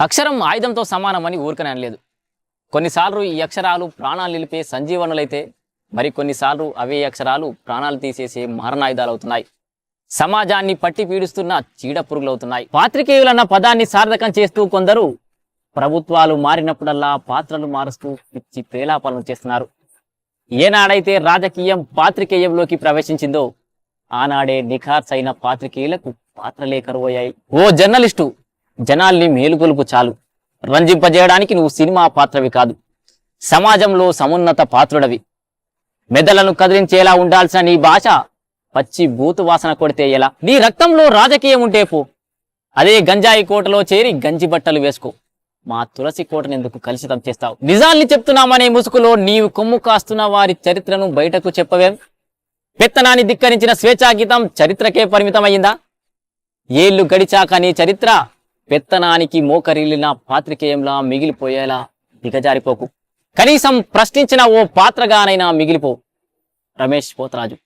అక్షరం ఆయుధంతో సమానమని ఊరికనే అనలేదు. కొన్నిసార్లు ఈ అక్షరాలు ప్రాణాలు నిలిపే సంజీవనులైతే మరి కొన్నిసార్లు అవే అక్షరాలు ప్రాణాలు తీసేసే మరణాయుధాలు అవుతున్నాయి సమాజాన్ని పట్టి పీడిస్తున్న చీడ పురుగులవుతున్నాయి పాత్రికేయులన్న పదాన్ని సార్థకం చేస్తూ కొందరు ప్రభుత్వాలు మారినప్పుడల్లా పాత్రలు మారుస్తూ పిచ్చి ప్రేలాపాలను చేస్తున్నారు. ఏనాడైతే రాజకీయం పాత్రికేయంలోకి ప్రవేశించిందో ఆనాడే నిఖార్స్ అయిన పాత్రికేయులకు పాత్రలే కరువయ్యాయి ఓ జర్నలిస్టు జనాల్ని మేలుకొలుపు చాలు. రంజింపజేయడానికి నువ్వు సినిమా పాత్రవి కాదు. సమాజంలో సమున్నత పాత్రుడవి. మెదలను కదిలించేలా ఉండాల్సిన నీ భాష పచ్చి బూతు వాసన కొడితే ఎలా? నీ రక్తంలో రాజకీయం ఉంటే పో. అదే గంజాయి కోటలో చేరి గంజి బట్టలు వేసుకో. మా తులసి కోటను ఎందుకు కలుషితం చేస్తావు? నిజాల్ని చెప్తున్నామనే ముసుగులో నీవు కొమ్ము కాస్తున్న వారి చరిత్రను బయటకు చెప్పవేం? పెత్తనాన్ని ధిక్కరించిన స్వేచ్ఛా గీతం చరిత్రకే పరిమితమయ్యిందా? ఏళ్ళు గడిచాక నీ చరిత్ర పెత్తనానికి మోకరిల్లిన పాత్రికేయంలా మిగిలిపోయేలా దిగజారిపోకు. కనీసం ప్రశ్నించిన ఓ పాత్రగానైనా మిగిలిపో. రమేష్ పోతరాజు.